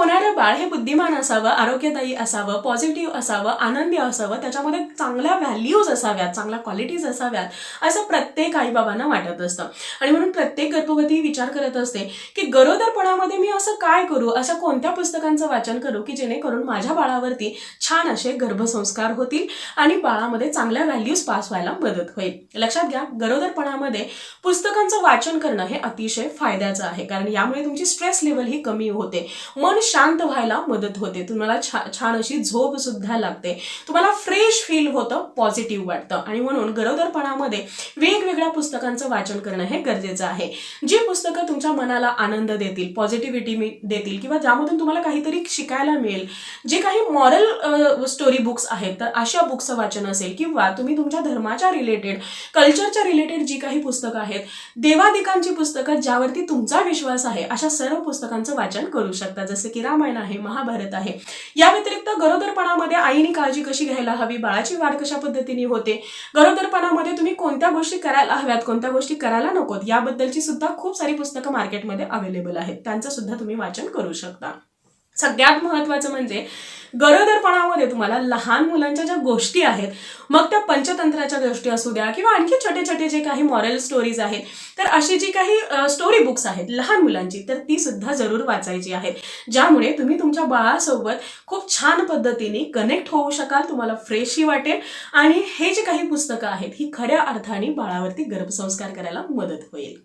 होणारं बाळ हे बुद्धिमान असावं आरोग्यदायी असावं पॉझिटिव्ह असावं आनंदी असावं त्याच्यामध्ये चांगल्या व्हॅल्यूज असाव्यात चांगल्या क्वालिटीज असाव्यात असं प्रत्येक आईबाबांना वाटत असतं. आणि म्हणून प्रत्येक गर्भवती विचार करत असते की गरोदरपणामध्ये मी असं काय करू? अशा कोणत्या पुस्तकांचं वाचन करू की जेणेकरून माझ्या बाळावरती छान असे गर्भसंस्कार होतील आणि बाळामध्ये चांगल्या व्हॅल्यूज पास व्हायला मदत होईल? लक्षात घ्या गरोदरपणामध्ये पुस्तकांचं वाचन करणं हे अतिशय फायद्याचं आहे. कारण यामुळे तुमची स्ट्रेस लेवल ही कमी होते. मन शांत व्हायला मदत होते. तुम्हाला छा- छान अशी झोप सुद्धा लागते. तुम्हाला फ्रेश फील होतं पॉझिटिव्ह वाटतं. आणि म्हणून गरोदरपणामध्ये वेगवेगळ्या पुस्तकांचं वाचन करणं हे गरजेचं आहे. जी पुस्तकं तुमच्या मनाला आनंद देतील पॉझिटिव्हिटी देतील किंवा ज्यामधून तुम्हाला काहीतरी शिकायला मिळेल जे काही मॉरल स्टोरी बुक्स आहेत तर अशा बुक्सचं वाचन असेल किंवा तुम्ही तुमच्या धर्माच्या रिलेटेड कल्चरच्या रिलेटेड जी काही पुस्तकं आहेत देवादिकांची पुस्तकं ज्यावरती तुमचा विश्वास आहे अशा सर्व पुस्तकांचं वाचन करू शकता. जसं की रामायण आहे महाभारत आहे. या व्यतिरिक्त गरोदरपणामध्ये आईने काळजी कशी घ्यायला हवी? बाळाची वाढ कशा पद्धतीने होते? गरोदरपणामध्ये तुम्ही कोणत्या गोष्टी करायला हव्यात? कोणत्या गोष्टी करायला नकोत? याबद्दलची सुद्धा खूप सारी पुस्तकं मार्केटमध्ये अवेलेबल आहेत. त्यांचं सुद्धा तुम्ही वाचन करू शकता. सगळ्यात महत्वाचं म्हणजे गरोदरपणामध्ये तुम्हाला लहान मुलांच्या ज्या गोष्टी आहेत मग त्या पंचतंत्राच्या गोष्टी असू द्या किंवा आणखी छोटे छोटे जे काही मॉरल स्टोरीज आहेत तर अशी जी काही स्टोरी बुक्स आहेत लहान मुलांची तर ती सुद्धा जरूर वाचायची आहेत. ज्यामुळे तुम्ही तुमच्या बाळासोबत खूप छान पद्धतीने कनेक्ट होऊ शकाल तुम्हाला फ्रेशही वाटेल आणि हे जे काही पुस्तकं आहेत ही खऱ्या अर्थाने बाळावरती गर्भसंस्कार करायला मदत होईल.